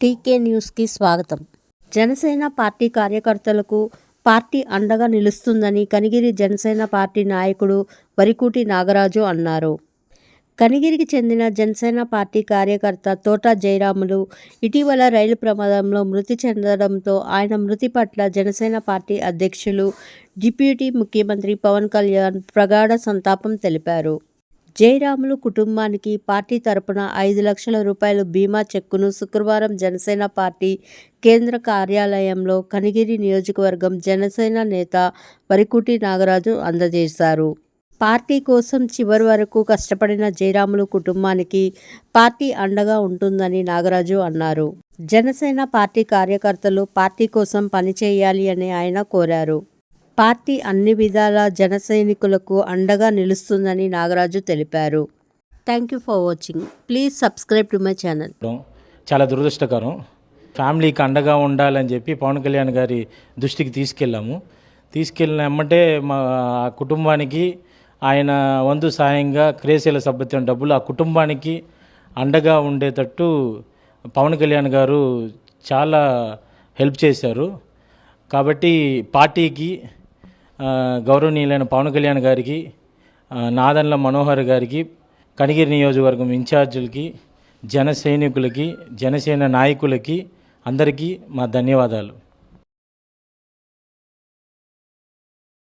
DK న్యూస్కి స్వాగతం. Janasena party కార్యకర్తలకు పార్టీ అండగా నిలుస్తుందని కనిగిరి జనసేన పార్టీ నాయకుడు వరికూటి నాగరాజు అన్నారు. కనిగిరికి చెందిన జనసేన పార్టీ కార్యకర్త తోట జయరాములు ఇటీవల రైలు ప్రమాదంలో మృతి చెందడంతో ఆయన మృతి పట్ల జనసేన పార్టీ అధ్యక్షులు డిప్యూటీ ముఖ్యమంత్రి పవన్ కళ్యాణ్ ప్రగాఢ సంతాపం తెలిపారు. జయరాములు కుటుంబానికి పార్టీ తరపున ఐదు లక్షల రూపాయల బీమా చెక్కును శుక్రవారం జనసేన పార్టీ కేంద్ర కార్యాలయంలో కనిగిరి నియోజకవర్గం జనసేన నేత వరికుటి నాగరాజు అందజేశారు. పార్టీ కోసం చివరి వరకు కష్టపడిన జయరాములు కుటుంబానికి పార్టీ అండగా ఉంటుందని నాగరాజు అన్నారు. జనసేన పార్టీ కార్యకర్తలు పార్టీ కోసం పనిచేయాలి అని ఆయన కోరారు. పార్టీ అన్ని విధాల జన సైనికులకు అండగా నిలుస్తుందని నాగరాజు తెలిపారు. Thank you for watching. Please subscribe to my channel. చాలా దురదృష్టకరం. ఫ్యామిలీకి అండగా ఉండాలని చెప్పి పవన్ కళ్యాణ్ గారి దృష్టికి తీసుకెళ్ళాము. తీసుకెళ్ళిన ఎమ్మటే మా కుటుంబానికి ఆయన వంతు సాయంగా క్రేసీల సభ్యత్వం డబ్బులు ఆ కుటుంబానికి అండగా ఉండేటట్టు పవన్ కళ్యాణ్ గారు చాలా హెల్ప్ చేశారు. కాబట్టి పార్టీకి గౌరవనీయులైన పవన్ కళ్యాణ్ గారికి నాదన్ల మనోహర్ గారికి కనిగిరి నియోజకవర్గం ఇన్ఛార్జీలకి జన సైనికులకి జనసేన నాయకులకి అందరికీ మా ధన్యవాదాలు.